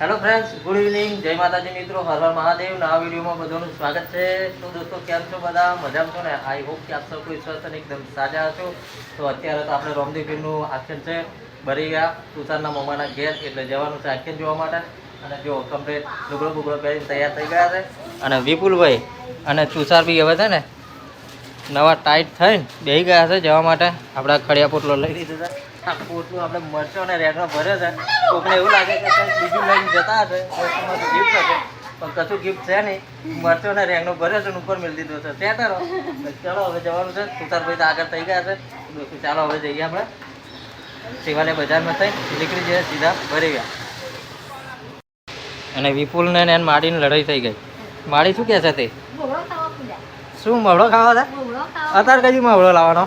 Hello friends good evening જય માતાજી મિત્રો. હર હર મહાદેવ. નવા વિડીયોમાં બધાનું સ્વાગત છે. તો દોસ્તો, કેમ છો બધા? મજામાં છો ને? આઈ હોપ કે આપ સૌ કોઈ સ્વસ્થ અને એકદમ સાજા હશો. તો અત્યારે તો આપણે રોમદેવપીરનું આખ્યાન છે ભરી ગયા તુષારના મમ્માના ઘેર, એટલે જવાનું છે આખ્યાન જોવા માટે. અને જો કમ્પ્લેટ લુગડો બુગડો પહેરીને તૈયાર થઈ ગયા છે. અને વિપુલભાઈ અને તુષાર બી હવે છે ને નવા ટાઈટ થઈને બેહી ગયા છે જવા માટે. આપણા ખડિયા પોટલો લઈ લીધો છે આ પોટલું આપણે મરચો અને રેડમાં ભરે છે કોકને એવું લાગે કે બીજું લઈને જતા હશે. ગિફ્ટ હશે. પણ કશું ગિફ્ટ છે નહીં. મરચો અને રેગનો ભરે છે ઉપર મેળ દીધો છે. ત્યાં તારો. ચાલો, હવે જવાનું છે. તુષારભાઈ તો આગળ થઈ ગયા છે. ચાલો, હવે જઈએ આપણે. શિવાલય બજારમાં થઈ નીકળી જઈએ, સીધા ભરી ગયા. અને વિપુલને એને માડીની લડાઈ થઈ ગઈ. માડી શું કહે છે તે? શું મવડો ખાવા હતા? અત્યારે કઈ મવડો લાવવાનો?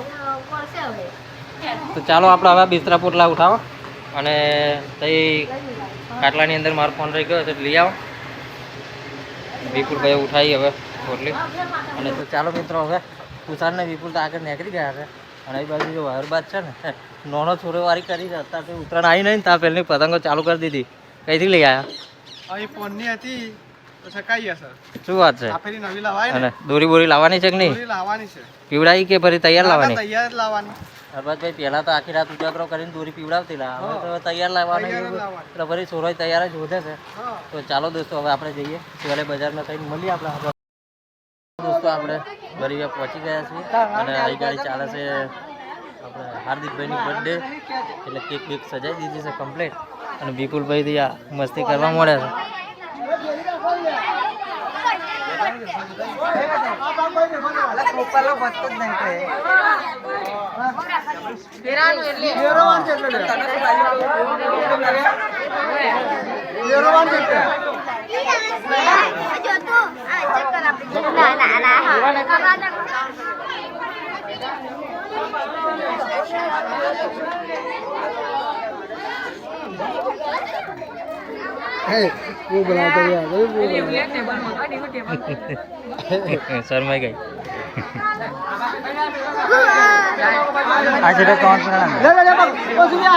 તો ચાલો આપણે હવે બિસ્તરા પોટલા ઉઠાવો અને તઈ કાટલાની અંદર મારો ફોન રહી ગયો તો લઈ આવો. વિપુલભાઈ ઉઠાવી હવે પોટલી. અને તો ચાલો મિત્રો હવે તુષાર વિપુલ તો આગળ નીકળી ગયા છે. અને એ બાજુ જો હરબાદ છે ને નોનો છોરો વારી કરી છે અત્યારે તો ઉત્તરાયણ આવી નહીં ત્યાં પહેલી પતંગો ચાલુ કરી દીધી. કઈથી લઈ આવ્યા અહીં ફોનની હતી. શું વાત છે અને દોરી બોરી લાવવાની છે કે નહીં લાવવાની છે પીવડાવી કે ફરી તૈયાર લાવવાની તૈયાર લાવવાની હરબાદભાઈ પહેલા તો આખી રાત ઉજાગરો કરીને દોરી પીવડાવતી હવે તો તૈયાર લાવવાની એટલે ફરી સોરોય તૈયાર જ વધે છે તો ચાલો દોસ્તો હવે આપણે જઈએ શિવાલય બજારમાં થઈને મળીએ આપણે દોસ્તો આપણે ગરીબા પહોંચી ગયા છીએ અને આવી ગાડી ચાલે છે આપણે હાર્દિકભાઈની બર્થડે એટલે કેક બેક સજાઈ દીધી છે કમ્પ્લીટ અને વિપુલભાઈ થી આ મસ્તી કરવા મળે છે જો તું આ ચક્કર આપી ના ના ના હા वो बनाता है वो શરમાઈ ગઈ આ છે કોણ ले ले ले बस ओ सुनिया